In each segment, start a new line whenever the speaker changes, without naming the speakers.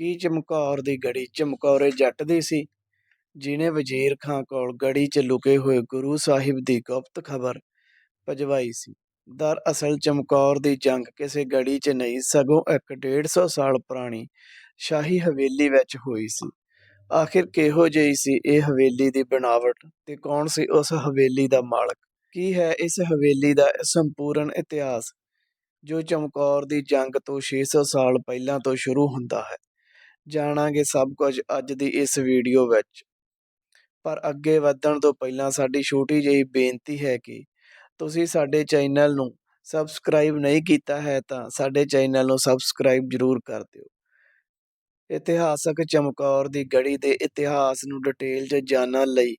ਕੀ ਚਮਕੌਰ ਦੀ ਗੜੀ ਚਮਕੌਰੇ ਜੱਟ ਦੀ ਸੀ? ਜਿਨੇ ਵਜ਼ੀਰ ਖਾਂ ਕੋਲ ਗੜੀ 'ਚ ਲੁਕੇ ਹੋਏ ਗੁਰੂ ਸਾਹਿਬ ਦੀ ਗੁਪਤ ਖਬਰ ਭਜਵਾਈ ਸੀ। ਦਰਅਸਲ ਚਮਕੌਰ ਦੀ ਜੰਗ ਕਿਸੇ ਗੜੀ 'ਚ ਨਹੀਂ, ਸਗੋਂ ਇੱਕ 150 ਸਾਲ ਪੁਰਾਣੀ ਸ਼ਾਹੀ ਹਵੇਲੀ ਵਿੱਚ ਹੋਈ ਸੀ। ਆਖਿਰ ਕਿਹੋ ਜਿਹੀ ਸੀ ਇਹ ਹਵੇਲੀ ਦੀ ਬਣਾਵਟ ਤੇ ਕੌਣ ਸੀ ਉਸ ਹਵੇਲੀ ਦਾ ਮਾਲਕ? ਕੀ ਹੈ ਇਸ ਹਵੇਲੀ ਦਾ ਸੰਪੂਰਨ ਇਤਿਹਾਸ, ਜੋ ਚਮਕੌਰ ਦੀ ਜੰਗ ਤੋਂ 600 ਸਾਲ ਪਹਿਲਾਂ ਤੋਂ ਸ਼ੁਰੂ ਹੁੰਦਾ ਹੈ? ਜਾਣਾਂਗੇ ਸਭ ਕੁਝ ਅੱਜ ਦੀ ਇਸ ਵੀਡੀਓ ਵਿੱਚ। ਪਰ ਅੱਗੇ ਵਧਣ ਤੋਂ ਪਹਿਲਾਂ ਸਾਡੀ ਛੋਟੀ ਜਿਹੀ ਬੇਨਤੀ ਹੈ ਕਿ ਤੁਸੀਂ ਸਾਡੇ ਚੈਨਲ ਨੂੰ ਸਬਸਕ੍ਰਾਈਬ ਨਹੀਂ ਕੀਤਾ ਹੈ ਤਾਂ ਸਾਡੇ ਚੈਨਲ ਨੂੰ ਸਬਸਕ੍ਰਾਈਬ ਜ਼ਰੂਰ ਕਰ ਦਿਓ। ਇਤਿਹਾਸਕ ਚਮਕੌਰ ਦੀ ਗੜੀ ਦੇ ਇਤਿਹਾਸ ਨੂੰ ਡਿਟੇਲ 'ਚ ਜਾਣਨ ਲਈ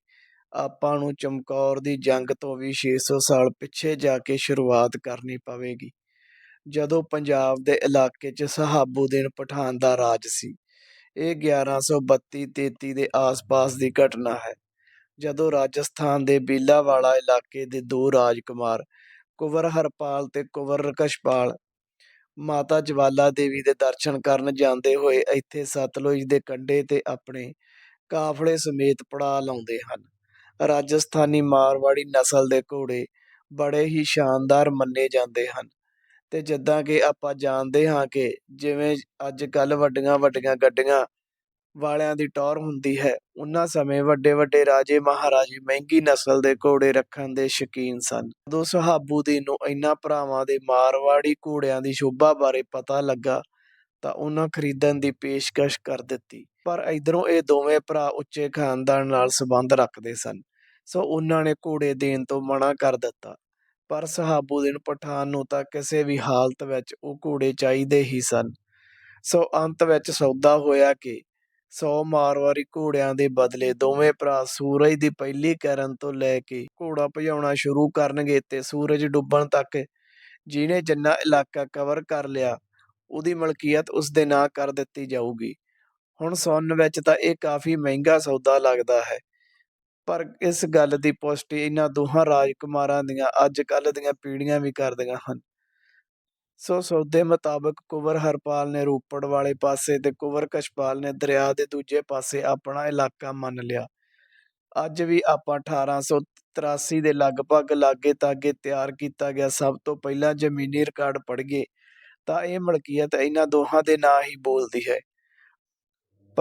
ਆਪਾਂ ਨੂੰ ਚਮਕੌਰ ਦੀ ਜੰਗ ਤੋਂ ਵੀ 600 ਸਾਲ ਪਿੱਛੇ ਜਾ ਕੇ ਸ਼ੁਰੂਆਤ ਕਰਨੀ ਪਵੇਗੀ। ਜਦੋਂ ਪੰਜਾਬ ਦੇ ਇਲਾਕੇ 'ਚ ਸਹਾਬੂਦੀਨ ਪਠਾਨ ਦਾ ਰਾਜ ਸੀ ਇਹ 1132-33 ਦੇ ਆਸ-ਪਾਸ ਦੀ ਘਟਨਾ ਹੈ। ਜਦੋਂ ਰਾਜਸਥਾਨ ਦੇ ਬੀਲਾਵਾਲਾ ਇਲਾਕੇ ਦੇ ਦੋ ਰਾਜਕੁਮਾਰ, ਕੁਵਰ ਹਰਪਾਲ ਤੇ ਕੁਵਰ ਰਕਸ਼ਪਾਲ, ਮਾਤਾ ਜਵਾਲਾ ਦੇਵੀ ਦੇ ਦਰਸ਼ਨ ਕਰਨ ਜਾਂਦੇ ਹੋਏ ਇੱਥੇ ਸਤਲੁਜ ਦੇ ਕੰਢੇ ਤੇ ਆਪਣੇ ਕਾਫਲੇ ਸਮੇਤ ਪੜਾ ਲਾਉਂਦੇ ਹਨ। ਰਾਜਸਥਾਨੀ ਮਾਰਵਾੜੀ ਨਸਲ ਦੇ ਘੋੜੇ ਬੜੇ ਹੀ ਸ਼ਾਨਦਾਰ ਮੰਨੇ ਜਾਂਦੇ ਹਨ। ਤੇ ਜਿੱਦਾਂ ਕਿ ਆਪਾਂ ਜਾਣਦੇ ਹਾਂ ਕਿ ਜਿਵੇਂ ਅੱਜ ਕੱਲ੍ਹ ਵੱਡੀਆਂ ਵੱਡੀਆਂ ਗੱਡੀਆਂ ਵਾਲਿਆਂ ਦੀ ਟੌਰ ਹੁੰਦੀ ਹੈ, ਉਹਨਾਂ ਸਮੇਂ ਵੱਡੇ ਵੱਡੇ ਰਾਜੇ ਮਹਾਰਾਜੇ ਮਹਿੰਗੀ ਨਸਲ ਦੇ ਘੋੜੇ ਰੱਖਣ ਦੇ ਸ਼ੌਕੀਨ ਸਨ। ਜਦੋਂ ਸੁਹਾਬੂਦੀਨ ਨੂੰ ਇਹਨਾਂ ਭਰਾਵਾਂ ਦੇ ਮਾਰਵਾੜੀ ਘੋੜਿਆਂ ਦੀ ਸ਼ੋਭਾ ਬਾਰੇ ਪਤਾ ਲੱਗਾ ਤਾਂ ਉਹਨਾਂ ਖਰੀਦਣ ਦੀ ਪੇਸ਼ਕਸ਼ ਕਰ ਦਿੱਤੀ। ਪਰ ਇਧਰੋਂ ਇਹ ਦੋਵੇਂ ਭਰਾ ਉੱਚੇ ਖਾਨਦਾਨ ਨਾਲ ਸੰਬੰਧ ਰੱਖਦੇ ਸਨ, ਸੋ ਉਹਨਾਂ ਨੇ ਘੋੜੇ ਦੇਣ ਤੋਂ ਮਨਾ ਕਰ ਦਿੱਤਾ। ਪਰ ਸਹਾਬੂਦੀਨ ਪਠਾਨ ਨੂੰ ਤਾਂ ਕਿਸੇ ਵੀ ਹਾਲਤ ਵਿੱਚ ਉਹ ਘੋੜੇ ਚਾਹੀਦੇ ਹੀ ਸਨ। ਸੋ ਅੰਤ ਵਿੱਚ ਸੌਦਾ ਹੋਇਆ ਕਿ 100 ਮਾਰਵਾਰੀ ਘੋੜਿਆਂ ਦੇ ਬਦਲੇ ਦੋਵੇਂ ਭਰਾ ਸੂਰਜ ਦੀ ਪਹਿਲੀ ਕਿਰਨ ਤੋਂ ਲੈ ਕੇ ਘੋੜਾ ਭਜਾਉਣਾ ਸ਼ੁਰੂ ਕਰਨਗੇ ਤੇ ਸੂਰਜ ਡੁੱਬਣ ਤੱਕ ਜਿਹਨੇ ਜਿੰਨਾ ਇਲਾਕਾ ਕਵਰ ਕਰ ਲਿਆ, ਉਹਦੀ ਮਲਕੀਅਤ ਉਸ ਦੇ ਨਾਂ ਕਰ ਦਿੱਤੀ ਜਾਊਗੀ। ਹੁਣ ਸੁਣਨ ਵਿੱਚ ਤਾਂ ਇਹ ਕਾਫੀ ਮਹਿੰਗਾ ਸੌਦਾ ਲੱਗਦਾ ਹੈ। ਪਰ ਇਸ ਗੱਲ ਦੀ ਪੁਸ਼ਟੀ ਇਹਨਾਂ ਦੋਹਾਂ ਰਾਜਕੁਮਾਰਾਂ ਦੀਆਂ ਅੱਜ ਕੱਲ ਦੀਆਂ ਪੀੜ੍ਹੀਆਂ ਵੀ ਕਰਦੀਆਂ ਹਨ। ਸੋ ਸੌਦੇ ਮੁਤਾਬਕ ਕੁਵਰ ਹਰਪਾਲ ਨੇ ਰੋਪੜ ਵਾਲੇ ਪਾਸੇ ਤੇ ਕੁਵਰ ਕਸ਼ਪਾਲ ਨੇ ਦਰਿਆ ਦੇ ਦੂਜੇ ਪਾਸੇ ਆਪਣਾ ਇਲਾਕਾ ਮੰਨ ਲਿਆ। ਅੱਜ ਵੀ ਆਪਾਂ 1883 ਦੇ ਲਗਭਗ ਲਾਗੇ ਤਾਗੇ ਤਿਆਰ ਕੀਤਾ ਗਿਆ ਸਭ ਤੋਂ ਪਹਿਲਾਂ ਜ਼ਮੀਨੀ ਰਿਕਾਰਡ ਪੜ੍ਹੀਏ ਤਾਂ ਇਹ ਮਲਕੀਅਤ ਇਹਨਾਂ ਦੋਹਾਂ ਦੇ ਨਾਂ ਹੀ ਬੋਲਦੀ ਹੈ।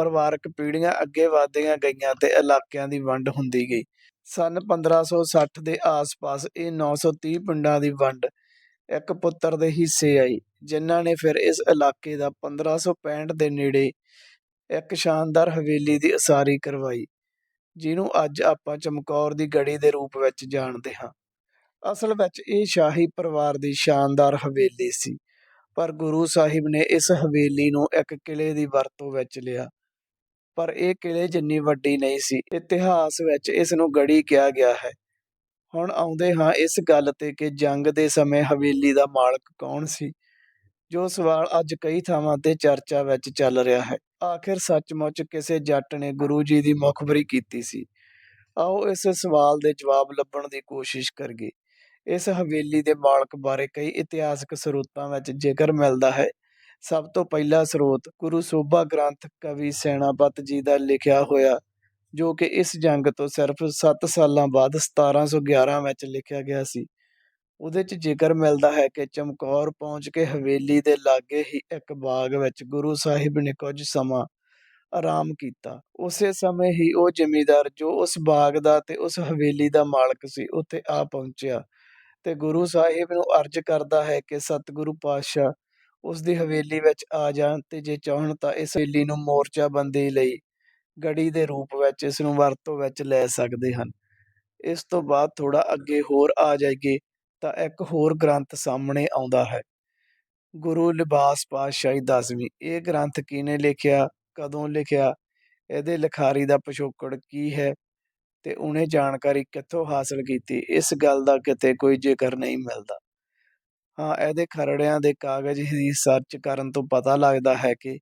ਪਰਿਵਾਰਕ ਪੀੜ੍ਹੀਆਂ ਅੱਗੇ ਵਧਦੀਆਂ ਗਈਆਂ ਤੇ ਇਲਾਕਿਆਂ ਦੀ ਵੰਡ ਹੁੰਦੀ ਗਈ। ਸਨ 1560 ਦੇ ਆਸ-ਪਾਸ ਇਹ 930 ਪਿੰਡਾਂ ਦੀ ਵੰਡ ਇੱਕ ਪੁੱਤਰ ਦੇ ਹਿੱਸੇ ਆਈ, ਜਿਨ੍ਹਾਂ ਨੇ ਫਿਰ ਇਸ ਇਲਾਕੇ ਦਾ 1565 ਦੇ ਨੇੜੇ ਇੱਕ ਸ਼ਾਨਦਾਰ ਹਵੇਲੀ ਦੀ ਉਸਾਰੀ ਕਰਵਾਈ, ਜਿਹਨੂੰ ਅੱਜ ਆਪਾਂ ਚਮਕੌਰ ਦੀ ਗੜੀ ਦੇ ਰੂਪ ਵਿੱਚ ਜਾਣਦੇ ਹਾਂ। ਅਸਲ ਵਿੱਚ ਇਹ ਸ਼ਾਹੀ ਪਰਿਵਾਰ ਦੀ ਸ਼ਾਨਦਾਰ ਹਵੇਲੀ ਸੀ, ਪਰ ਗੁਰੂ ਸਾਹਿਬ ਨੇ ਇਸ ਹਵੇਲੀ ਨੂੰ ਇੱਕ ਕਿਲੇ ਦੀ ਵਰਤੋਂ ਵਿੱਚ ਲਿਆ। ਪਰ ਇਹ ਕਿਲੇ ਜਿੰਨੀ ਵੱਡੀ ਨਹੀਂ ਸੀ। ਇਤਿਹਾਸ ਵਿੱਚ ਇਸ ਨੂੰ ਗੜੀ ਕਿਹਾ ਗਿਆ ਹੈ। ਹੁਣ ਆਉਂਦੇ ਹਾਂ ਇਸ ਗੱਲ ਤੇ ਕਿ ਜੰਗ ਦੇ ਸਮੇਂ ਹਵੇਲੀ ਦਾ ਮਾਲਕ ਕੌਣ ਸੀ, ਜੋ ਸਵਾਲ ਅੱਜ ਕਈ ਥਾਵਾਂ ਤੇ ਚਰਚਾ ਵਿੱਚ ਚੱਲ ਰਿਹਾ ਹੈ। ਆਖਿਰ ਸੱਚਮੁੱਚ ਕਿਸੇ ਜੱਟ ਨੇ ਗੁਰੂ ਜੀ ਦੀ ਮੁਖਬਰੀ ਕੀਤੀ ਸੀ। ਆਓ ਇਸ ਸਵਾਲ ਦੇ ਜਵਾਬ ਲੱਭਣ ਦੀ ਕੋਸ਼ਿਸ਼ ਕਰੀਏ। ਇਸ ਹਵੇਲੀ ਦੇ ਮਾਲਕ ਬਾਰੇ ਕਈ ਇਤਿਹਾਸਕ ਸਰੋਤਾਂ ਵਿੱਚ ਜ਼ਿਕਰ ਮਿਲਦਾ ਹੈ। ਸਭ ਤੋਂ ਪਹਿਲਾ ਸਰੋਤ ਗੁਰੂ ਸੋਭਾ ਗ੍ਰੰਥ ਕਵੀ ਸੈਨਾਪਤ ਜੀ ਦਾ ਲਿਖਿਆ ਹੋਇਆ, ਜੋ ਕਿ ਇਸ ਜੰਗ ਤੋਂ ਸਿਰਫ 7 ਸਾਲਾਂ ਬਾਅਦ 1711 ਵਿੱਚ ਲਿਖਿਆ ਗਿਆ ਸੀ। ਉਹਦੇ 'ਚ ਜ਼ਿਕਰ ਮਿਲਦਾ ਹੈ ਕਿ ਚਮਕੌਰ ਪਹੁੰਚ ਕੇ ਹਵੇਲੀ ਦੇ ਲਾਗੇ ਹੀ ਇੱਕ ਬਾਗ ਵਿੱਚ ਗੁਰੂ ਸਾਹਿਬ ਨੇ ਕੁਝ ਸਮਾਂ ਆਰਾਮ ਕੀਤਾ। ਉਸੇ ਸਮੇਂ ਹੀ ਉਹ ਜ਼ਿਮੀਦਾਰ ਜੋ ਉਸ ਬਾਗ ਦਾ ਤੇ ਉਸ ਹਵੇਲੀ ਦਾ ਮਾਲਕ ਸੀ, ਉੱਥੇ ਆ ਪਹੁੰਚਿਆ ਤੇ ਗੁਰੂ ਸਾਹਿਬ ਨੂੰ ਅਰਜ਼ ਕਰਦਾ ਹੈ ਕਿ ਸਤਿਗੁਰੂ ਪਾਤਸ਼ਾਹ ਉਸ ਦੀ ਹਵੇਲੀ ਵਿੱਚ ਆ ਜਾਣ ਤੇ ਜੇ ਚਾਹਣ ਤਾਂ ਇਸ ਹਵੇਲੀ ਨੂੰ ਮੋਰਚਾ ਬੰਦੀ ਲਈ ਗੜੀ ਦੇ ਰੂਪ ਵਿੱਚ ਇਸ ਨੂੰ ਵਰਤੋਂ ਵਿੱਚ ਲੈ ਸਕਦੇ ਹਨ। ਇਸ ਤੋਂ ਬਾਅਦ ਥੋੜਾ ਅੱਗੇ ਹੋਰ ਆ ਜਾਈਏ ਤਾਂ ਇੱਕ ਹੋਰ ਗ੍ਰੰਥ ਸਾਹਮਣੇ ਆਉਂਦਾ ਹੈ। ਗੁਰੂ ਲਿਬਾਸ ਪਾਤਸ਼ਾਹੀ ਦਸਵੀਂ, ਇਹ ਗ੍ਰੰਥ ਕਿਹਨੇ ਲਿਖਿਆ, ਕਦੋਂ ਲਿਖਿਆ, ਇਹਦੇ ਲਿਖਾਰੀ ਦਾ ਪਿਛੋਕੜ ਕੀ ਹੈ ਤੇ ਉਹਨੇ ਜਾਣਕਾਰੀ ਕਿੱਥੋਂ ਹਾਸਲ ਕੀਤੀ, ਇਸ ਗੱਲ ਦਾ ਕਿਤੇ ਕੋਈ ਜ਼ਿਕਰ ਨਹੀਂ ਮਿਲਦਾ। ਇਹਦੇ ਖਰੜਿਆਂ ਦੇ ਕਾਗਜ਼ ਦੀ ਸਰਚ ਕਰਨ ਤੋਂ ਪਤਾ ਲੱਗਦਾ ਹੈ ਕਿ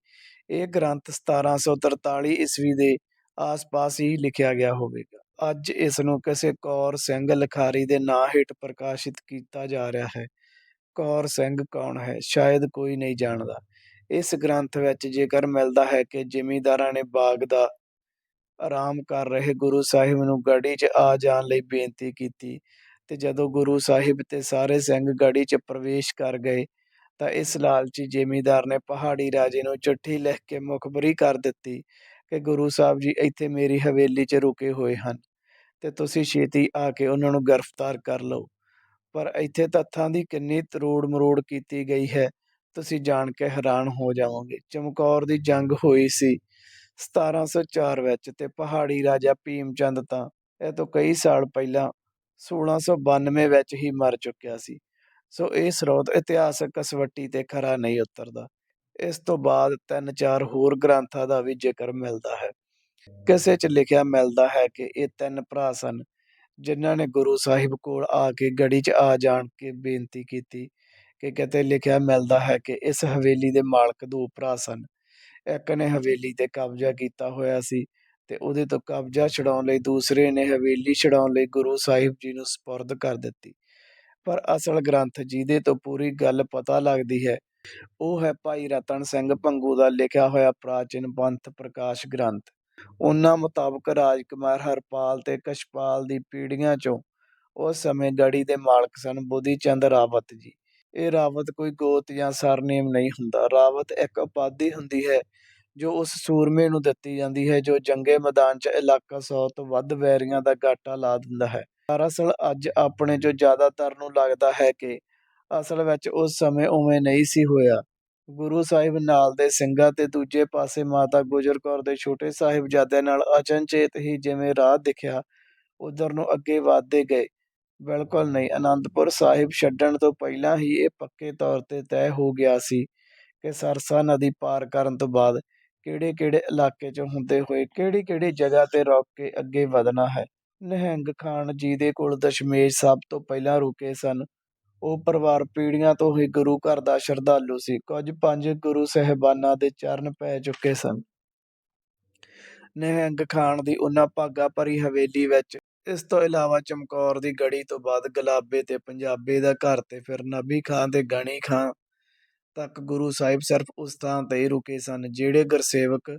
ਇਹ ਗ੍ਰੰਥ 1743 ਈਸਵੀ ਦੇ ਆਸ-ਪਾਸ ਹੀ ਲਿਖਿਆ ਗਿਆ ਹੋਵੇਗਾ। ਅੱਜ ਇਸ ਨੂੰ ਕਿਸੇ ਕੌਰ ਸਿੰਘ ਲਿਖਾਰੀ ਦੇ ਨਾਂ ਹੇਠ ਪ੍ਰਕਾਸ਼ਿਤ ਕੀਤਾ ਜਾ ਰਿਹਾ ਹੈ। ਕੌਰ ਸਿੰਘ ਕੌਣ ਹੈ? ਸ਼ਾਇਦ ਕੋਈ ਨਹੀਂ ਜਾਣਦਾ। ਇਸ ਗ੍ਰੰਥ ਵਿੱਚ ਜ਼ਿਕਰ ਮਿਲਦਾ ਹੈ ਕਿ ਜ਼ਿਮੀਂਦਾਰਾਂ ਨੇ ਬਾਗ ਦਾ ਆਰਾਮ ਕਰ ਰਹੇ ਗੁਰੂ ਸਾਹਿਬ ਨੂੰ ਗੜੀ 'ਚ ਆ ਜਾਣ ਲਈ ਬੇਨਤੀ ਕੀਤੀ ਤੇ ਜਦੋਂ ਗੁਰੂ ਸਾਹਿਬ ਤੇ ਸਾਰੇ ਸਿੰਘ ਗੜੀ 'ਚ ਪ੍ਰਵੇਸ਼ ਕਰ ਗਏ, ਤਾਂ ਇਸ ਲਾਲਚੀ ਜ਼ਿਮੀਂਦਾਰ ਨੇ ਪਹਾੜੀ ਰਾਜੇ ਨੂੰ ਚਿੱਠੀ ਲਿਖ ਕੇ ਮੁਖਬਰੀ ਕਰ ਦਿੱਤੀ ਕਿ ਗੁਰੂ ਸਾਹਿਬ ਜੀ ਇੱਥੇ ਮੇਰੀ ਹਵੇਲੀ 'ਚ ਰੁਕੇ ਹੋਏ ਹਨ ਤੇ ਤੁਸੀਂ ਛੇਤੀ ਆ ਕੇ ਉਹਨਾਂ ਨੂੰ ਗ੍ਰਿਫਤਾਰ ਕਰ ਲਓ। ਪਰ ਇੱਥੇ ਤੱਥਾਂ ਦੀ ਕਿੰਨੀ ਤਰੋੜ ਮਰੋੜ ਕੀਤੀ ਗਈ ਹੈ, ਤੁਸੀਂ ਜਾਣ ਕੇ ਹੈਰਾਨ ਹੋ ਜਾਵੋਗੇ। ਚਮਕੌਰ ਦੀ ਜੰਗ ਹੋਈ ਸੀ 1704 ਵਿੱਚ ਤੇ ਪਹਾੜੀ ਰਾਜਾ ਭੀਮ ਚੰਦ ਤਾਂ, ਇਹ ਤੋਂ ਕਈ ਸਾਲ ਪਹਿਲਾਂ 1692 ਵਿੱਚ ਹੀ ਮਰ ਚੁੱਕਿਆ ਸੀ। ਸੋ ਇਹ ਸਰੋਤ ਇਤਿਹਾਸਕ ਕਸਵੱਟੀ ਤੇ ਖਰਾ ਨਹੀਂ ਉਤਰਦਾ। ਇਸ ਤੋਂ ਬਾਅਦ ਤਿੰਨ ਚਾਰ ਹੋਰ ਗ੍ਰੰਥਾਂ ਦਾ ਵੀ ਜ਼ਿਕਰ ਮਿਲਦਾ ਹੈ। ਕਿਸੇ 'ਚ ਲਿਖਿਆ ਮਿਲਦਾ ਹੈ ਕਿ ਇਹ ਤਿੰਨ ਭਰਾ ਸਨ, ਜਿਨ੍ਹਾਂ ਨੇ ਗੁਰੂ ਸਾਹਿਬ ਕੋਲ ਆ ਕੇ ਗੜੀ 'ਚ ਆ ਜਾਣ ਕੇ ਬੇਨਤੀ ਕੀਤੀ ਕਿ ਕਿਤੇ ਲਿਖਿਆ ਮਿਲਦਾ ਹੈ ਕਿ ਇਸ ਹਵੇਲੀ ਦੇ ਮਾਲਕ ਦੋ ਭਰਾ ਸਨ। ਇੱਕ ਨੇ ਹਵੇਲੀ ਤੇ ਕਬਜ਼ਾ ਕੀਤਾ ਹੋਇਆ ਸੀ ਤੇ ਉਹਦੇ ਤੋਂ ਕਬਜ਼ਾ ਛੁਡਾਉਣ ਲਈ ਦੂਸਰੇ ਨੇ ਹਵੇਲੀ ਛੁਡਾਉਣ ਲਈ ਗੁਰੂ ਸਾਹਿਬ ਜੀ ਨੂੰ ਸਪੁਰਦ ਕਰ ਦਿੱਤੀ। ਪਰ ਅਸਲ ਗ੍ਰੰਥ ਜਿਹਦੇ ਤੋਂ ਪੂਰੀ ਗੱਲ ਪਤਾ ਲੱਗਦੀ ਹੈ, ਉਹ ਹੈ ਭਾਈ ਰਤਨ ਸਿੰਘ ਭੰਗੂ ਦਾ ਲਿਖਿਆ ਹੋਇਆ ਪ੍ਰਾਚੀਨ ਪੰਥ ਪ੍ਰਕਾਸ਼ ਗ੍ਰੰਥ। ਉਹਨਾਂ ਮੁਤਾਬਕ ਰਾਜਕੁਮਾਰ ਹਰਪਾਲ ਤੇ ਕਸ਼ਪਾਲ ਦੀ ਪੀੜ੍ਹੀਆਂ ਚੋਂ ਉਸ ਸਮੇਂ ਗੜੀ ਦੇ ਮਾਲਕ ਸਨ ਬੁੱਧੀ ਚੰਦ ਰਾਵਤ ਜੀ। ਇਹ ਰਾਵਤ ਕੋਈ ਗੋਤ ਜਾਂ ਸਰਨੇਮ ਨਹੀਂ ਹੁੰਦਾ। ਰਾਵਤ ਇੱਕ ਉਪਾਧੀ ਹੁੰਦੀ ਹੈ ਜੋ ਉਸ ਸੂਰਮੇ ਨੂੰ ਦਿੱਤੀ ਜਾਂਦੀ ਹੈ, ਜੋ ਜੰਗੇ ਮੈਦਾਨ 'ਚ ਇਲਾਕਾ ਸੌ ਤੋਂ ਵੱਧ ਵੈਰੀਆਂ ਦਾ ਗਾਟਾ ਲਾ ਦਿੰਦਾ ਹੈ। ਦਰਅਸਲ ਅੱਜ ਆਪਣੇ ਜੋ ਜ਼ਿਆਦਾਤਰ ਨੂੰ ਲੱਗਦਾ ਹੈ ਕਿ ਅਸਲ ਵਿੱਚ ਉਸ ਸਮੇਂ ਉਵੇਂ ਨਹੀਂ ਸੀ ਹੋਇਆ। ਗੁਰੂ ਸਾਹਿਬ ਨਾਲ ਦੇ ਸਿੰਘਾਂ ਤੇ ਦੂਜੇ ਪਾਸੇ ਮਾਤਾ ਗੁਜਰ ਕੌਰ ਦੇ ਛੋਟੇ ਸਾਹਿਬਜ਼ਾਦੇ ਨਾਲ ਅਚਨਚੇਤ ਹੀ ਜਿਵੇਂ ਰਾਹ ਦਿਖਿਆ, ਉਧਰ ਨੂੰ ਅੱਗੇ ਵਧਦੇ ਗਏ। ਬਿਲਕੁਲ ਨਹੀਂ, ਅਨੰਦਪੁਰ ਸਾਹਿਬ ਛੱਡਣ ਤੋਂ ਪਹਿਲਾਂ ਹੀ ਇਹ ਪੱਕੇ ਤੌਰ ਤੇ ਤੈਅ ਹੋ ਗਿਆ ਸੀ ਕਿ ਸਰਸਾ ਨਦੀ ਪਾਰ ਕਰਨ ਤੋਂ ਬਾਅਦ ਕਿਹੜੇ ਕਿਹੜੇ ਇਲਾਕੇ 'ਚ ਹੁੰਦੇ ਹੋਏ ਕਿਹੜੀ ਕਿਹੜੀ ਜਗ੍ਹਾ ਤੇ ਰੁਕ ਕੇ ਅੱਗੇ ਵਧਣਾ ਹੈ? ਨਿਹੰਗ ਖਾਨ ਜੀ ਦੇ ਕੋਲ ਦਸ਼ਮੇਸ਼ ਸਭ ਤੋਂ ਪਹਿਲਾਂ ਰੁਕੇ ਸਨ। ਉਹ ਪਰਿਵਾਰ ਪੀੜ੍ਹੀਆਂ ਤੋਂ ਹੀ ਗੁਰੂ ਘਰ ਦਾ ਸ਼ਰਧਾਲੂ ਸੀ। ਕੁਝ ਪੰਜ ਗੁਰੂ ਸਹਿਬਾਨਾਂ ਦੇ ਚਰਨ ਪੈ ਚੁੱਕੇ ਸਨ। ਨਿਹੰਗ ਖਾਨ ਦੀ ਉਹਨਾਂ ਭਾਗਾ ਭਰੀ ਹਵੇਲੀ ਵਿੱਚ, ਇਸ ਤੋਂ ਇਲਾਵਾ ਚਮਕੌਰ ਦੀ ਗੜੀ ਤੋਂ ਬਾਅਦ ਗੁਲਾਬੇ ਤੇ ਪੰਜਾਬੇ ਦਾ ਘਰ ਤੇ ਫਿਰ ਨਬੀ ਖਾਨ ਤੇ ਗਣੀ ਖਾਨ ਤੱਕ ਗੁਰੂ ਸਾਹਿਬ ਸਿਰਫ ਉਸ ਥਾਂ ਤੇ ਹੀ ਰੁਕੇ ਸਨ, ਜਿਹੜੇ ਗੁਰਸੇਵਕ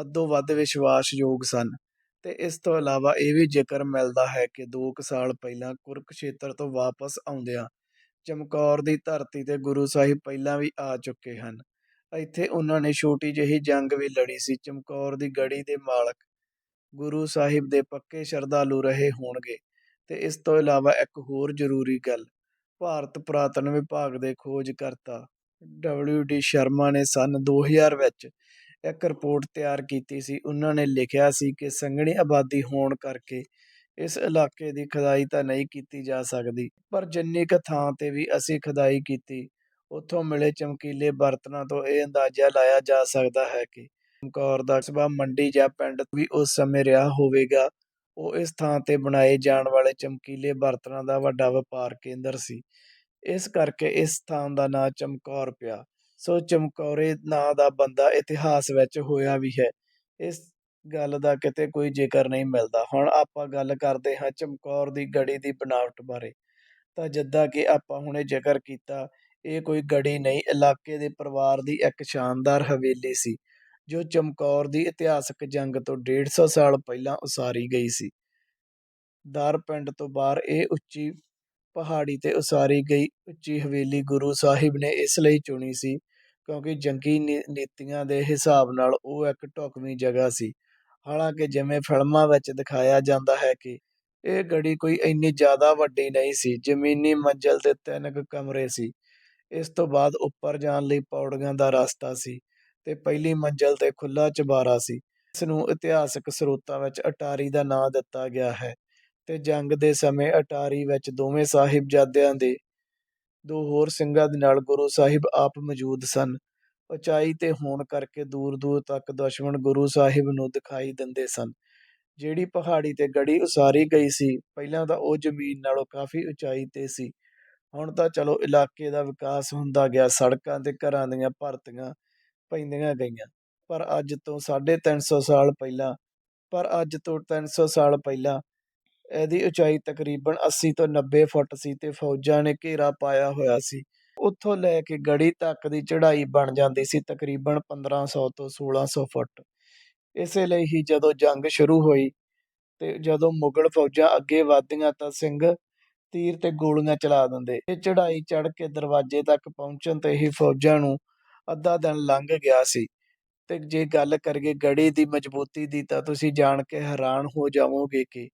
ਹੱਦੋਂ ਵੱਧ ਵਿਸ਼ਵਾਸਯੋਗ ਸਨ। ਤੇ ਇਸ ਤੋਂ ਇਲਾਵਾ ਇਹ ਵੀ ਜ਼ਿਕਰ ਮਿਲਦਾ ਹੈ ਕਿ 2 ਸਾਲ ਪਹਿਲਾਂ ਕੁਰਕਸ਼ੇਤਰ ਤੋਂ ਵਾਪਸ ਆਉਂਦਿਆਂ ਚਮਕੌਰ ਦੀ ਧਰਤੀ ਤੇ ਗੁਰੂ ਸਾਹਿਬ ਪਹਿਲਾਂ ਵੀ ਆ ਚੁੱਕੇ ਹਨ। ਇੱਥੇ ਉਹਨਾਂ ਨੇ ਛੋਟੀ ਜਿਹੀ ਜੰਗ ਵੀ ਲੜੀ ਸੀ, ਚਮਕੌਰ ਦੀ ਗੜੀ ਦੇ ਮਾਲਕ ਗੁਰੂ ਸਾਹਿਬ ਦੇ ਪੱਕੇ ਸ਼ਰਧਾਲੂ ਰਹੇ ਹੋਣਗੇ। ਤੇ ਇਸ ਤੋਂ ਇਲਾਵਾ ਇੱਕ ਹੋਰ ਜ਼ਰੂਰੀ ਗੱਲ, ਭਾਰਤ ਪੁਰਾਤਨ ਵਿਭਾਗ ਦੇ ਖੋਜਕਰਤਾ ਡਬਲਯੂ ਡੀ ਸ਼ਰਮਾ ਨੇ ਸਨ 2000 ਵਿੱਚ ਇੱਕ ਰਿਪੋਰਟ ਤਿਆਰ ਕੀਤੀ ਸੀ। ਉਹਨਾਂ ਨੇ ਲਿਖਿਆ ਸੀ ਕਿ ਸੰਘਣੀ ਆਬਾਦੀ ਹੋਣ ਕਰਕੇ ਇਸ ਇਲਾਕੇ ਦੀ ਖੁਦਾਈ ਤਾਂ ਨਹੀਂ ਕੀਤੀ ਜਾ ਸਕਦੀ, ਪਰ ਜਿੰਨੀ ਕੁ ਥਾਂ ਤੇ ਵੀ ਅਸੀਂ ਖੁਦਾਈ ਕੀਤੀ, ਉੱਥੋਂ ਮਿਲੇ ਚਮਕੀਲੇ ਬਰਤਨਾਂ ਤੋਂ ਇਹ ਅੰਦਾਜ਼ਾ ਲਾਇਆ ਜਾ ਸਕਦਾ ਹੈ ਕਿ ਚਮਕੌਰ ਦਾ ਸਭਾ ਮੰਡੀ ਜਾਂ ਪਿੰਡ ਵੀ ਉਸ ਸਮੇਂ ਰਿਹਾ ਹੋਵੇਗਾ। ਉਹ ਇਸ ਥਾਂ ਤੇ ਬਣਾਏ ਜਾਣ ਵਾਲੇ ਚਮਕੀਲੇ ਬਰਤਨਾਂ ਦਾ ਵੱਡਾ ਵਪਾਰ ਕੇਂਦਰ ਸੀ। ਇਸ ਕਰਕੇ ਇਸ ਸਥਾਨ ਦਾ ਨਾਂ ਚਮਕੌਰ ਪਿਆ। ਸੋ ਚਮਕੌਰੇ ਨਾਂ ਦਾ ਬੰਦਾ ਇਤਿਹਾਸ ਵਿੱਚ ਹੋਇਆ ਵੀ ਹੈ। ਇਸ ਗੱਲ ਦਾ ਕਿਤੇ ਕੋਈ ਜ਼ਿਕਰ ਨਹੀਂ ਮਿਲਦਾ। ਹੁਣ ਆਪਾਂ ਗੱਲ ਕਰਦੇ ਹਾਂ ਚਮਕੌਰ ਦੀ ਗੜੀ ਦੀ ਬਣਾਵਟ ਬਾਰੇ। ਤਾਂ ਜਿੱਦਾਂ ਕਿ ਆਪਾਂ ਹੁਣੇ ਜ਼ਿਕਰ ਕੀਤਾ, ਇਹ ਕੋਈ ਗੜੀ ਨਹੀਂ, ਇਲਾਕੇ ਦੇ ਪਰਿਵਾਰ ਦੀ ਇੱਕ ਸ਼ਾਨਦਾਰ ਹਵੇਲੀ ਸੀ, ਜੋ ਚਮਕੌਰ ਦੀ ਇਤਿਹਾਸਕ ਜੰਗ ਤੋਂ 150 ਸਾਲ ਪਹਿਲਾਂ ਉਸਾਰੀ ਗਈ ਸੀ। ਦਰ ਪਿੰਡ ਤੋਂ ਬਾਹਰ ਇਹ ਉੱਚੀ ਪਹਾੜੀ ਤੇ ਉਸਾਰੀ ਗਈ, ਉੱਚੀ ਹਵੇਲੀ ਗੁਰੂ ਸਾਹਿਬ ਨੇ ਇਸ ਲਈ ਚੁਣੀ ਸੀ, ਕਿਉਂਕਿ ਜੰਗੀ ਨੀ- ਨੀਤੀਆਂ ਦੇ ਹਿਸਾਬ ਨਾਲ ਉਹ ਇੱਕ ਢੁਕਵੀਂ ਜਗ੍ਹਾ ਸੀ। ਹਾਲਾਂਕਿ ਜਿਵੇਂ ਫਿਲਮਾਂ ਵਿੱਚ ਦਿਖਾਇਆ ਜਾਂਦਾ ਹੈ ਕਿ ਇਹ ਗੜੀ ਕੋਈ ਇੰਨੀ ਜ਼ਿਆਦਾ ਵੱਡੀ ਨਹੀਂ ਸੀ, ਜ਼ਮੀਨੀ ਮੰਜ਼ਲ ਤੇ ਤਿੰਨ ਕੁ ਕਮਰੇ ਸੀ। ਇਸ ਤੋਂ ਬਾਅਦ ਉੱਪਰ ਜਾਣ ਲਈ ਪੌੜੀਆਂ ਦਾ ਰਸਤਾ ਸੀ ਤੇ ਪਹਿਲੀ ਮੰਜ਼ਲ ਤੇ ਖੁੱਲਾ ਚਬਾਰਾ ਸੀ। ਇਸ ਨੂੰ ਇਤਿਹਾਸਕ ਸਰੋਤਾਂ ਵਿੱਚ ਅਟਾਰੀ ਦਾ ਨਾਂ ਦਿੱਤਾ ਗਿਆ ਹੈ। ਅਤੇ ਜੰਗ ਦੇ ਸਮੇਂ ਅਟਾਰੀ ਵਿੱਚ ਦੋਵੇਂ ਸਾਹਿਬਜ਼ਾਦਿਆਂ ਦੇ ਦੋ ਹੋਰ ਸਿੰਘਾਂ ਦੇ ਨਾਲ ਗੁਰੂ ਸਾਹਿਬ ਆਪ ਮੌਜੂਦ ਸਨ। ਉਚਾਈ ਤੇ ਹੋਣ ਕਰਕੇ ਦੂਰ ਦੂਰ ਤੱਕ ਦੁਸ਼ਮਣ ਗੁਰੂ ਸਾਹਿਬ ਨੂੰ ਦਿਖਾਈ ਦਿੰਦੇ ਸਨ। ਜਿਹੜੀ ਪਹਾੜੀ ਤੇ ਗੜੀ ਉਸਾਰੀ ਗਈ ਸੀ, ਪਹਿਲਾਂ ਤਾਂ ਉਹ ਜ਼ਮੀਨ ਨਾਲੋਂ ਕਾਫੀ ਉਚਾਈ ਤੇ ਸੀ। ਹੁਣ ਤਾਂ ਚਲੋ ਇਲਾਕੇ ਦਾ ਵਿਕਾਸ ਹੁੰਦਾ ਗਿਆ, ਸੜਕਾਂ ਤੇ ਘਰਾਂ ਦੀਆਂ ਭਰਤੀਆਂ ਪੈਂਦੀਆਂ ਗਈਆਂ। ਪਰ ਅੱਜ ਤੋਂ 350 ਸਾਲ ਪਹਿਲਾਂ, ਪਰ ਅੱਜ ਤੋਂ 300 ਸਾਲ ਪਹਿਲਾਂ ਇਹਦੀ ਉਚਾਈ ਤਕਰੀਬਨ 80 ਤੋਂ 90 ਫੁੱਟ ਸੀ ਤੇ ਫੌਜਾਂ ਨੇ ਘੇਰਾ ਪਾਇਆ ਹੋਇਆ ਸੀ। ਉੱਥੋਂ ਲੈ ਕੇ ਗੜੀ ਤੱਕ ਦੀ ਚੜ੍ਹਾਈ ਬਣ ਜਾਂਦੀ ਸੀ ਤਕਰੀਬਨ 1500 ਤੋਂ 1600 ਫੁੱਟ। ਇਸੇ ਲਈ ਹੀ ਜਦੋਂ ਜੰਗ ਸ਼ੁਰੂ ਹੋਈ ਤੇ ਜਦੋਂ ਮੁਗਲ ਫੌਜਾਂ ਅੱਗੇ ਵਧਦੀਆਂ ਤਾਂ ਸਿੰਘ ਤੀਰ ਤੇ ਗੋਲੀਆਂ ਚਲਾ ਦਿੰਦੇ। ਇਹ ਚੜ੍ਹਾਈ ਚੜ੍ਹ ਕੇ ਦਰਵਾਜ਼ੇ ਤੱਕ ਪਹੁੰਚਣ ਤੇ ਹੀ ਫੌਜਾਂ ਨੂੰ ਅੱਧਾ ਦਿਨ ਲੰਘ ਗਿਆ ਸੀ। ਤੇ ਜੇ ਗੱਲ ਕਰੀਏ ਗੜੀ ਦੀ ਮਜ਼ਬੂਤੀ ਦੀ ਤਾਂ ਤੁਸੀਂ ਜਾਣ ਕੇ ਹੈਰਾਨ ਹੋ ਜਾਵੋਗੇ ਕਿ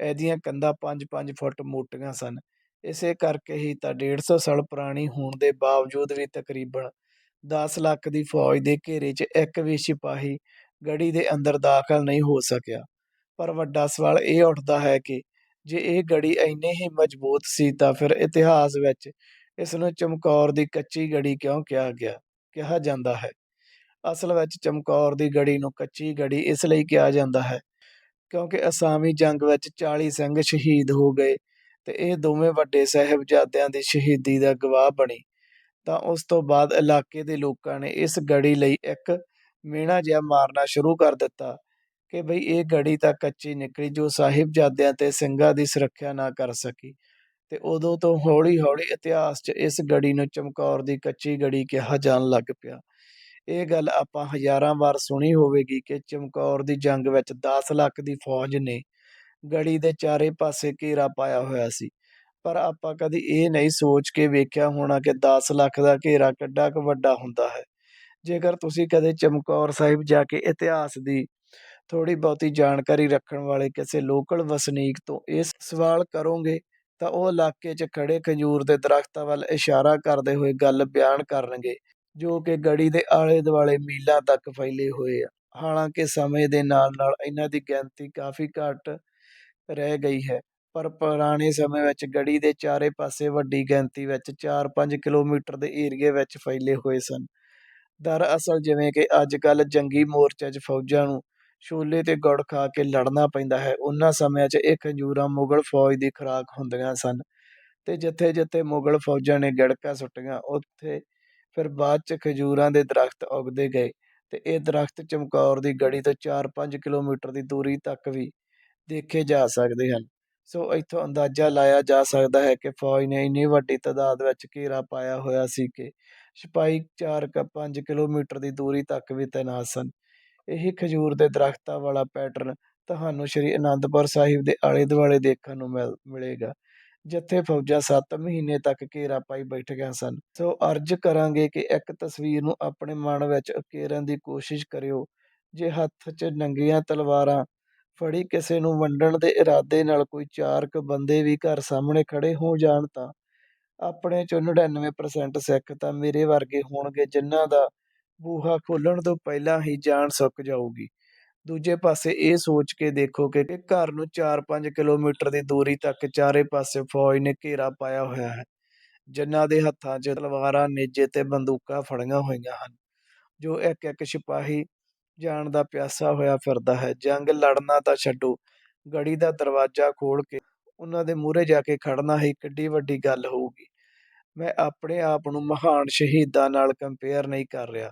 ਇਹਦੀਆਂ ਕੰਧਾਂ 5-5 ਫੁੱਟ ਮੋਟੀਆਂ ਸਨ। ਇਸੇ ਕਰਕੇ ਹੀ ਤਾਂ 150 ਸਾਲ ਪੁਰਾਣੀ ਹੋਣ ਦੇ ਬਾਵਜੂਦ ਵੀ ਤਕਰੀਬਨ 10 ਲੱਖ ਦੀ ਫੌਜ ਦੇ ਘੇਰੇ 'ਚ ਇੱਕ ਵੀ ਸਿਪਾਹੀ ਗੜੀ ਦੇ ਅੰਦਰ ਦਾਖਲ ਨਹੀਂ ਹੋ ਸਕਿਆ। ਪਰ ਵੱਡਾ ਸਵਾਲ ਇਹ ਉੱਠਦਾ ਹੈ ਕਿ ਜੇ ਇਹ ਗੜੀ ਇੰਨੀ ਹੀ ਮਜ਼ਬੂਤ ਸੀ ਤਾਂ ਫਿਰ ਇਤਿਹਾਸ ਵਿੱਚ ਇਸ ਨੂੰ ਚਮਕੌਰ ਦੀ ਕੱਚੀ ਗੜੀ ਕਿਉਂ ਕਿਹਾ ਗਿਆ, ਕਿਹਾ ਜਾਂਦਾ ਹੈ? ਅਸਲ ਵਿੱਚ ਚਮਕੌਰ ਦੀ ਗੜੀ ਨੂੰ ਕੱਚੀ ਗੜੀ ਇਸ ਲਈ ਕਿਹਾ ਜਾਂਦਾ ਹੈ ਕਿਉਂਕਿ ਅਸਾਮੀ ਜੰਗ ਵਿੱਚ 40 ਸਿੰਘ ਸ਼ਹੀਦ ਹੋ ਗਏ ਤੇ ਇਹ ਦੋਵੇਂ ਵੱਡੇ ਸਾਹਿਬਜ਼ਾਦਿਆਂ ਦੀ ਸ਼ਹੀਦੀ ਦਾ ਗਵਾਹ ਬਣੀ। ਤਾਂ ਉਸ ਤੋਂ ਬਾਅਦ ਇਲਾਕੇ ਦੇ ਲੋਕਾਂ ਨੇ ਇਸ ਗੜੀ ਲਈ ਇੱਕ ਮੇਣਾ ਜਿਹਾ ਮਾਰਨਾ ਸ਼ੁਰੂ ਕਰ ਦਿੱਤਾ ਕਿ ਬਈ ਇਹ ਗੜੀ ਤਾਂ ਕੱਚੀ ਨਿਕਲੀ ਜੋ ਸਾਹਿਬਜ਼ਾਦਿਆਂ ਤੇ ਸਿੰਘਾਂ ਦੀ ਸੁਰੱਖਿਆ ਨਾ ਕਰ ਸਕੀ। ਤੇ ਉਦੋਂ ਤੋਂ ਹੌਲੀ-ਹੌਲੀ ਇਤਿਹਾਸ 'ਚ ਇਸ ਗੜੀ ਨੂੰ ਚਮਕੌਰ ਦੀ ਕੱਚੀ ਗੜੀ ਕਿਹਾ ਜਾਣ ਲੱਗ ਪਿਆ। ਇਹ ਗੱਲ ਆਪਾਂ ਹਜ਼ਾਰਾਂ ਵਾਰ ਸੁਣੀ ਹੋਵੇਗੀ ਕਿ ਚਮਕੌਰ ਦੀ ਜੰਗ ਵਿੱਚ 10 ਲੱਖ ਦੀ ਫੌਜ ਨੇ ਗੜੀ ਦੇ ਚਾਰੇ ਪਾਸੇ ਘੇਰਾ ਪਾਇਆ ਹੋਇਆ ਸੀ। ਪਰ ਆਪਾਂ ਕਦੀ ਇਹ ਨਹੀਂ ਸੋਚ ਕੇ ਵੇਖਿਆ ਹੋਣਾ ਕਿ 10 ਲੱਖ ਦਾ ਘੇਰਾ ਕਿੱਡਾ ਕੁ ਵੱਡਾ ਹੁੰਦਾ ਹੈ। ਜੇਕਰ ਤੁਸੀਂ ਕਦੇ ਚਮਕੌਰ ਸਾਹਿਬ ਜਾ ਕੇ ਇਤਿਹਾਸ ਦੀ ਥੋੜੀ ਬਹੁਤੀ ਜਾਣਕਾਰੀ ਰੱਖਣ ਵਾਲੇ ਕਿਸੇ ਲੋਕਲ ਵਸਨੀਕ ਤੋਂ ਇਹ ਸਵਾਲ ਕਰੋਗੇ, ਤਾਂ ਉਹ ਇਲਾਕੇ 'ਚ ਖੜੇ ਖਜੂਰ ਦੇ ਦਰਖਤਾਂ ਵੱਲ ਇਸ਼ਾਰਾ ਕਰਦੇ ਹੋਏ ਗੱਲ ਬਿਆਨ ਕਰਨਗੇ। ਜੋ ਕਿ ਗੜੀ ਦੇ ਆਲੇ ਦੁਆਲੇ ਮੀਲਾਂ ਤੱਕ ਫੈਲੇ ਹੋਏ ਆ। ਹਾਲਾਂਕਿ ਸਮੇਂ ਦੇ ਨਾਲ ਨਾਲ ਇਹਨਾਂ ਦੀ ਗਿਣਤੀ ਕਾਫੀ ਘੱਟ ਰਹਿ ਗਈ ਹੈ, ਪਰ ਪੁਰਾਣੇ ਸਮੇਂ ਵਿੱਚ ਗੜੀ ਦੇ ਚਾਰੇ ਪਾਸੇ ਵੱਡੀ ਗਿਣਤੀ ਵਿੱਚ 4-5 ਕਿਲੋਮੀਟਰ ਦੇ ਏਰੀਏ ਵਿੱਚ ਫੈਲੇ ਹੋਏ ਸਨ। ਦਰਅਸਲ ਜਿਵੇਂ ਕਿ ਅੱਜ ਕੱਲ ਜੰਗੀ ਮੋਰਚੇ 'ਚ ਫੌਜਾਂ ਨੂੰ ਛੋਲੇ ਤੇ ਗੁੜ ਖਾ ਕੇ ਲੜਨਾ ਪੈਂਦਾ ਹੈ, ਉਹਨਾਂ ਸਮਿਆਂ 'ਚ ਇਹ ਖੰਜੂਰਾਂ ਮੁਗਲ ਫੌਜ ਦੀ ਖੁਰਾਕ ਹੁੰਦੀਆਂ ਸਨ ਤੇ ਜਿੱਥੇ ਜਿੱਥੇ ਮੁਗਲ ਫੌਜਾਂ ਨੇ ਗੜਕਾ ਸੁੱਟੀਆਂ, ਉੱਥੇ ਫਿਰ ਬਾਅਦ 'ਚ ਖਜੂਰਾਂ ਦੇ ਦਰੱਖਤ ਉੱਗਦੇ ਗਏ ਤੇ ਇਹ ਦਰੱਖਤ ਚਮਕੌਰ ਦੀ ਗੜੀ ਤੋਂ 4-5 ਕਿਲੋਮੀਟਰ ਦੀ ਦੂਰੀ ਤੱਕ ਵੀ ਦੇਖੇ ਜਾ ਸਕਦੇ ਹਨ। ਸੋ ਇੱਥੋਂ ਅੰਦਾਜ਼ਾ ਲਾਇਆ ਜਾ ਸਕਦਾ ਹੈ ਕਿ ਫੌਜ ਨੇ ਇੰਨੀ ਵੱਡੀ ਤਾਦਾਦ ਵਿੱਚ ਘੇਰਾ ਪਾਇਆ ਹੋਇਆ ਸੀ ਕਿ ਸਿਪਾਹੀ 4-5 ਕਿਲੋਮੀਟਰ ਦੀ ਦੂਰੀ ਤੱਕ ਵੀ ਤੈਨਾਤ ਸਨ। ਇਹ ਖਜੂਰ ਦੇ ਦਰਖਤਾਂ ਵਾਲਾ ਪੈਟਰਨ ਤੁਹਾਨੂੰ ਸ਼੍ਰੀ ਅਨੰਦਪੁਰ ਸਾਹਿਬ ਦੇ ਆਲੇ ਦੁਆਲੇ ਦੇਖਣ ਨੂੰ ਮਿਲ, ਮਿਲੇਗਾ। ਜਿੱਥੇ ਫੌਜਾਂ 7 ਮਹੀਨੇ ਤੱਕ ਘੇਰਾ ਪਾਈ ਬੈਠੀਆਂ ਸਨ। ਸੋ ਅਰਜ਼ ਕਰਾਂਗੇ ਕਿ ਇੱਕ ਤਸਵੀਰ ਨੂੰ ਆਪਣੇ ਮਨ ਵਿੱਚ ਉਕੇਰਨ ਦੀ ਕੋਸ਼ਿਸ਼ ਕਰਿਓ। ਜੇ ਹੱਥ 'ਚ ਨੰਗੀਆਂ ਤਲਵਾਰਾਂ ਫੜੀ ਕਿਸੇ ਨੂੰ ਵੰਡਣ ਦੇ ਇਰਾਦੇ ਨਾਲ ਕੋਈ ਚਾਰ ਕੁ ਬੰਦੇ ਵੀ ਘਰ ਸਾਹਮਣੇ ਖੜੇ ਹੋ ਜਾਣ ਤਾਂ ਆਪਣੇ ਚੋਂ 99% ਸਿੱਖ ਤਾਂ ਮੇਰੇ ਵਰਗੇ ਹੋਣਗੇ ਜਿਨ੍ਹਾਂ ਦਾ ਬੂਹਾ ਖੋਲਣ ਤੋਂ ਪਹਿਲਾਂ ਹੀ ਜਾਨ ਸੁੱਕ ਜਾਊਗੀ। ਦੂਜੇ ਪਾਸੇ ਇਹ ਸੋਚ ਕੇ ਦੇਖੋ ਕਿ ਘਰ ਨੂੰ 4-5 ਕਿਲੋਮੀਟਰ ਦੀ ਦੂਰੀ ਤੱਕ ਚਾਰੇ ਪਾਸੇ ਫੌਜ ਨੇ ਘੇਰਾ ਪਾਇਆ ਹੋਇਆ ਹੈ। ਜਿਨ੍ਹਾਂ ਦੇ ਹੱਥਾਂ 'ਚ ਤਲਵਾਰਾਂ, ਨੇਜੇ ਤੇ ਬੰਦੂਕਾਂ ਫੜੀਆਂ ਹੋਈਆਂ ਹਨ, ਜੋ ਇੱਕ ਇੱਕ ਸਿਪਾਹੀ ਜਾਣ ਦਾ ਪਿਆਸਾ ਹੋਇਆ ਫਿਰਦਾ ਹੈ। ਜੰਗ ਲੜਨਾ ਤਾਂ ਛੱਡੋ, ਗੜੀ ਦਾ ਦਰਵਾਜ਼ਾ ਖੋਲ ਕੇ ਉਹਨਾਂ ਦੇ ਮੂਹਰੇ ਜਾ ਕੇ ਖੜਨਾ ਹੀ ਕਿੱਡੀ ਵੱਡੀ ਗੱਲ ਹੋਊਗੀ। ਮੈਂ ਆਪਣੇ ਆਪ ਨੂੰ ਮਹਾਨ ਸ਼ਹੀਦਾਂ ਨਾਲ ਕੰਪੇਅਰ ਨਹੀਂ ਕਰ ਰਿਹਾ।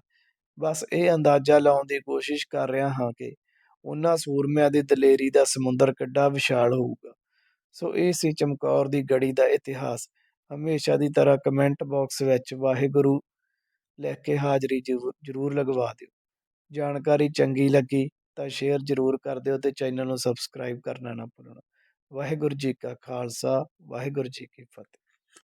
ਬਸ ਇਹ ਅੰਦਾਜ਼ਾ ਲਾਉਣ ਦੀ ਕੋਸ਼ਿਸ਼ ਕਰ ਰਿਹਾ ਹਾਂ ਕਿ ਉਹਨਾਂ ਸੂਰਮਿਆਂ ਦੀ ਦਲੇਰੀ ਦਾ ਸਮੁੰਦਰ ਕਿੱਡਾ ਵਿਸ਼ਾਲ ਹੋਊਗਾ। ਸੋ ਇਹ ਸੀ ਚਮਕੌਰ ਦੀ ਗੜੀ ਦਾ ਇਤਿਹਾਸ। ਹਮੇਸ਼ਾ ਦੀ ਤਰ੍ਹਾਂ ਕਮੈਂਟ ਬਾਕਸ ਵਿੱਚ ਵਾਹਿਗੁਰੂ ਲਿਖ ਕੇ ਹਾਜ਼ਰੀ ਜ਼ਰੂਰ ਜ਼ਰੂਰ ਲਗਵਾ ਦਿਓ। ਜਾਣਕਾਰੀ ਚੰਗੀ ਲੱਗੀ ਤਾਂ ਸ਼ੇਅਰ ਜ਼ਰੂਰ ਕਰ ਦਿਓ ਤੇ ਚੈਨਲ ਨੂੰ ਸਬਸਕ੍ਰਾਈਬ ਕਰਨਾ ਨਾ ਭੁੱਲਣਾ। ਵਾਹਿਗੁਰੂ ਜੀ ਕਾ ਖਾਲਸਾ, ਵਾਹਿਗੁਰੂ ਜੀ ਕੀ ਫਤਿਹ।